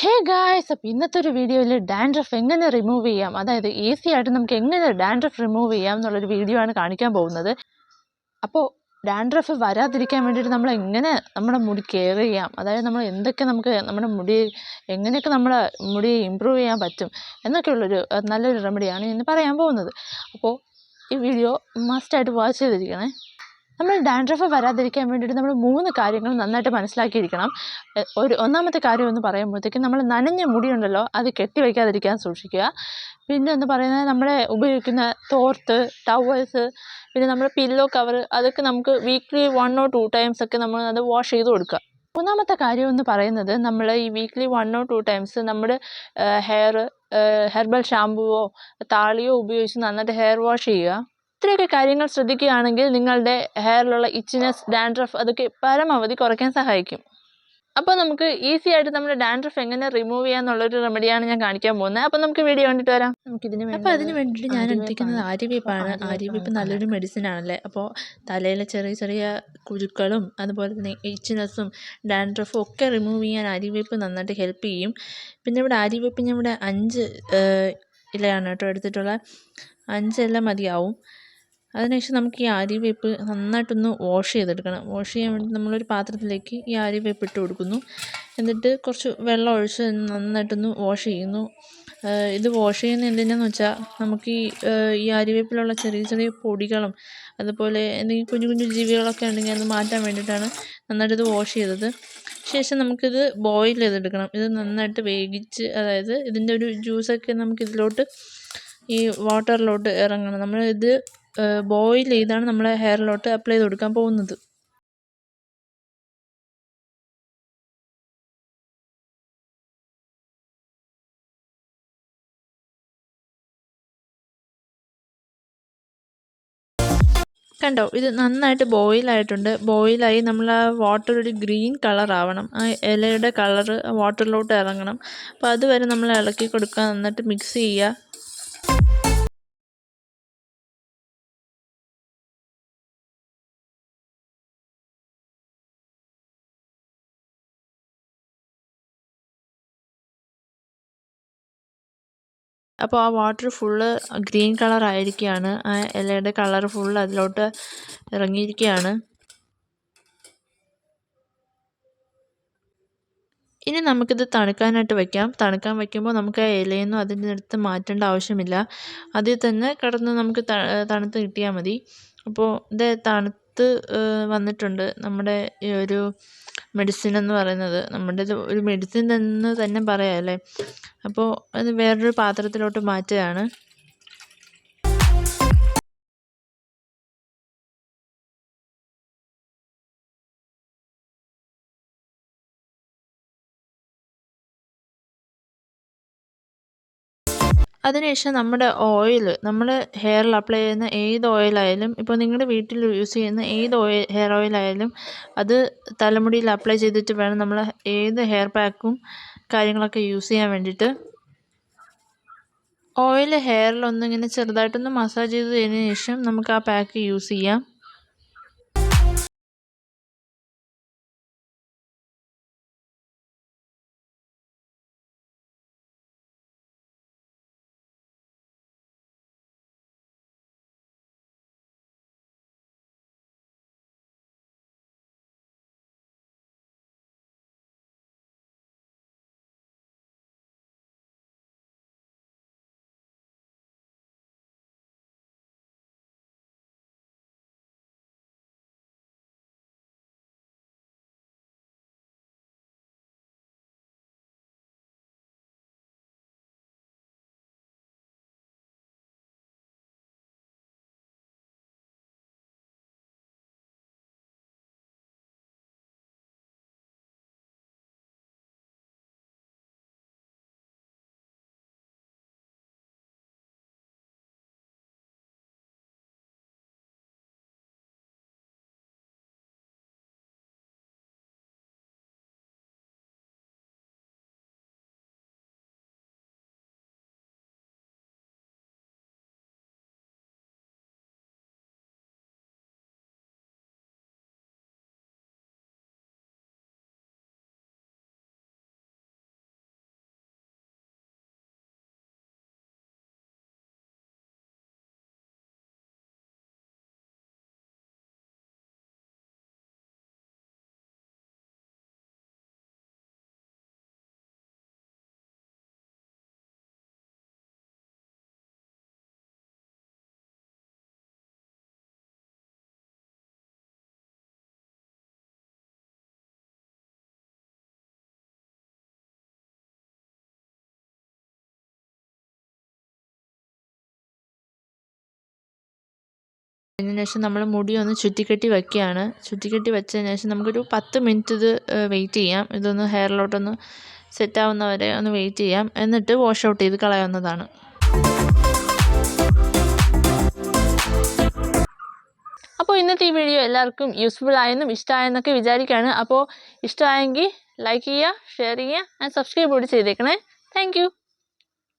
Hey guys അപ്പോൾ ഇന്നത്തെ ഒരു വീഡിയോയിൽ ഡാൻഡ്രഫ് എങ്ങനെ റിമൂവ് ചെയ്യാം? അതായത് ഈസി ആയിട്ട് നമുക്ക് എങ്ങനെ ഡാൻഡ്രഫ് റിമൂവ് ചെയ്യാം എന്നുള്ളൊരു വീഡിയോ ആണ് കാണിക്കാൻ പോകുന്നത്. അപ്പോൾ ഡാൻഡ്രഫ് വരാതിരിക്കാൻ വേണ്ടിയിട്ട് നമ്മൾ എങ്ങനെ നമ്മുടെ മുടി കെയർ ചെയ്യാം? അതായത് നമ്മൾ എന്തൊക്കെ നമുക്ക് നമ്മുടെ മുടി എങ്ങനെയൊക്കെ നമ്മുടെ മുടി ഇമ്പ്രൂവ് ചെയ്യാൻ പറ്റും? എന്നൊക്കെയുള്ളൊരു നല്ലൊരു റെമഡിയാണ് ഇന്ന് പറയാൻ പോകുന്നത്. അപ്പോൾ ഈ വീഡിയോ മസ്റ്റായിട്ട് വാച്ച് ചെയ്തിരിക്കണേ. നമ്മൾ ഡാൻഡ്രഫ് വരാതിരിക്കാൻ വേണ്ടിയിട്ട് നമ്മൾ മൂന്ന് കാര്യങ്ങൾ നന്നായിട്ട് മനസ്സിലാക്കിയിരിക്കണം. ഒരു ഒന്നാമത്തെ കാര്യം എന്ന് പറയുമ്പോഴത്തേക്കും നമ്മൾ നനഞ്ഞ മുടിയുണ്ടല്ലോ അത് കെട്ടി വയ്ക്കാതിരിക്കാൻ സൂക്ഷിക്കുക. പിന്നെ എന്ന് പറയുന്നത് നമ്മൾ ഉപയോഗിക്കുന്ന തോർത്ത് ടവൽസ് പിന്നെ നമ്മൾ പില്ലോ കവർ അതൊക്കെ നമുക്ക് weekly one or two times ഒക്കെ നമ്മൾ അത് വാഷ് ചെയ്ത് കൊടുക്കുക. മൂന്നാമത്തെ കാര്യം എന്ന് പറയുന്നത് നമ്മൾ ഈ weekly one or two times നമ്മുടെ ഹെയർ ഹെർബൽ ഷാമ്പുവോ താളിയോ ഉപയോഗിച്ച് നന്നായിട്ട് ഹെയർ വാഷ് ചെയ്യുക. ഇത്രയൊക്കെ കാര്യങ്ങൾ ശ്രദ്ധിക്കുകയാണെങ്കിൽ നിങ്ങളുടെ ഹെയറിലുള്ള ഇച്ചിനെസ് ഡാൻഡ്രഫ് അതൊക്കെ പരമാവധി കുറയ്ക്കാൻ സഹായിക്കും. അപ്പോൾ നമുക്ക് ഈസി ആയിട്ട് നമ്മുടെ ഡാൻഡ്രഫ് എങ്ങനെ റിമൂവ് ചെയ്യാന്നുള്ളൊരു റെമഡിയാണ് ഞാൻ കാണിക്കാൻ പോകുന്നത്. അപ്പോൾ നമുക്ക് വീഡിയോ കണ്ടിട്ട് വരാം. നമുക്കിതിന് അപ്പോൾ അതിന് വേണ്ടിയിട്ട് ഞാൻ. എടുത്തിരിക്കുന്നത് ആര്യവേപ്പാണ്. ആര്യവേപ്പ് നല്ലൊരു മെഡിസിൻ ആണല്ലേ? അപ്പോൾ തലയിലെ ചെറിയ ചെറിയ കുരുക്കളും അതുപോലെ തന്നെ ഇച്ചിനസും ഡാൻഡ്രഫും ഒക്കെ റിമൂവ് ചെയ്യാൻ ആര്യവേപ്പ് നന്നായിട്ട് ഹെൽപ്പ് ചെയ്യും. പിന്നെ ഇവിടെ ആര്യവേപ്പ് ഞാൻ ഇവിടെ അഞ്ച് ഇലയാണ് കേട്ടോ എടുത്തിട്ടുള്ള അഞ്ച് ഇല മതിയാവും. അതിനുശേഷം നമുക്ക് ഈ ആര്യവേപ്പ് നന്നായിട്ടൊന്ന് വാഷ് ചെയ്തെടുക്കണം. വാഷ് ചെയ്യാൻ വേണ്ടി നമ്മളൊരു പാത്രത്തിലേക്ക് ഈ ആര്യവേപ്പ് ഇട്ട് കൊടുക്കുന്നു. എന്നിട്ട് കുറച്ച് വെള്ളം ഒഴിച്ച് നന്നായിട്ടൊന്ന് വാഷ് ചെയ്യുന്നു. ഇത് വാഷ് ചെയ്യുന്ന എന്തിനാന്ന് വെച്ചാൽ നമുക്ക് ഈ ഈ അരിവേപ്പിലുള്ള ചെറിയ ചെറിയ പൊടികളും അതുപോലെ എന്തെങ്കിലും കുഞ്ഞു കുഞ്ഞു ജീവികളൊക്കെ ഉണ്ടെങ്കിൽ അത് മാറ്റാൻ വേണ്ടിയിട്ടാണ് നന്നായിട്ട് ഇത് വാഷ് ചെയ്തത്. ശേഷം നമുക്കിത് ബോയിൽ ചെയ്തെടുക്കണം. ഇത് നന്നായിട്ട് വേവിച്ച് അതായത് ഇതിന്റെ ഒരു ജ്യൂസൊക്കെ നമുക്കിതിലോട്ട് ഈ വാട്ടറിലോട്ട് ഇറങ്ങണം. നമ്മൾ ഇത് ബോയിൽ ചെയ്താണ് നമ്മളെ ഹെയറിലോട്ട് അപ്ലൈ ചെയ്ത് കൊടുക്കാൻ പോകുന്നത്. കണ്ടോ? ഇത് നന്നായിട്ട് ബോയിലായിട്ടുണ്ട് ബോയിലായി നമ്മൾ ആ വാട്ടർ ഒരു ഗ്രീൻ കളർ ആവണം. ആ ഇലയുടെ കളറ് വാട്ടറിലോട്ട് ഇറങ്ങണം. അപ്പോൾ അതുവരെ നമ്മൾ ഇളക്കി കൊടുക്കുക നന്നായിട്ട് മിക്സ് ചെയ്യുക. അപ്പോൾ ആ വാട്ടർ ഫുള്ള് ഗ്രീൻ കളർ ആയിരിക്കുകയാണ്. ആ ഇലയുടെ കളർ ഫുള്ള് അതിലോട്ട് ഇറങ്ങിയിരിക്കുകയാണ്. ഇനി നമുക്കിത് തണുക്കാനായിട്ട് വയ്ക്കാം തണുക്കാൻ വയ്ക്കുമ്പോൾ നമുക്ക് ആ ഇലയൊന്നും അതിന്റെ അടുത്ത് മാറ്റേണ്ട ആവശ്യമില്ല. അതിൽ തന്നെ കിടന്ന് നമുക്ക് തണുത്ത് കിട്ടിയാൽ മതി. അപ്പോൾ ഇത് തണുത്ത് ഏഹ് വന്നിട്ടുണ്ട്. നമ്മുടെ ഈ ഒരു മെഡിസിൻ എന്ന് പറയുന്നത്. നമ്മുടെ ഇത് ഒരു മെഡിസിൻ എന്ന് തന്നെ പറയാം അല്ലേ? അപ്പോൾ അത് വേറൊരു പാത്രത്തിലോട്ട് മാറ്റുകയാണ്. അതിനുശേഷം നമ്മുടെ ഓയിൽ നമ്മൾ ഹെയറിൽ അപ്ലൈ ചെയ്യുന്ന ഏത് ഓയിലായാലും ഇപ്പോൾ നിങ്ങളുടെ വീട്ടിൽ യൂസ് ചെയ്യുന്ന ഏത് ഓയിൽ ഹെയർ ഓയിലായാലും അത് തലമുടിയിൽ അപ്ലൈ ചെയ്തിട്ട് വേണം നമ്മൾ ഏത് ഹെയർ പാക്കും കാര്യങ്ങളൊക്കെ യൂസ് ചെയ്യാൻ വേണ്ടിയിട്ട് ഓയിൽ ഹെയറിലൊന്നിങ്ങനെ ചെറുതായിട്ടൊന്ന് മസാജ് ചെയ്ത് കഴിഞ്ഞതിന് ശേഷം നമുക്ക് ആ പാക്ക് യൂസ് ചെയ്യാം. അതിന് ശേഷം നമ്മൾ മുടി ഒന്ന് ചുറ്റിക്കെട്ടി വയ്ക്കുകയാണ് ചുറ്റിക്കെട്ടി വെച്ചതിന് ശേഷം നമുക്കൊരു പത്ത് മിനിറ്റ് ഇത് വെയിറ്റ് ചെയ്യാം. ഇതൊന്ന് ഹെയറിലോട്ടൊന്ന് സെറ്റ് ആവുന്നവരെ ഒന്ന് വെയിറ്റ് ചെയ്യാം. എന്നിട്ട് വാഷ് ഔട്ട് ചെയ്ത് കളയാവുന്നതാണ്. അപ്പോൾ ഇന്നത്തെ ഈ വീഡിയോ എല്ലാവർക്കും യൂസ്ഫുൾ ആയെന്നും ഇഷ്ടമായെന്നൊക്കെ വിചാരിക്കുകയാണ് അപ്പോൾ ഇഷ്ടമായെങ്കിൽ ലൈക്ക് ചെയ്യുക ഷെയർ ചെയ്യുക ആൻഡ് സബ്സ്ക്രൈബ് കൂടി ചെയ്തേക്കണേ. താങ്ക്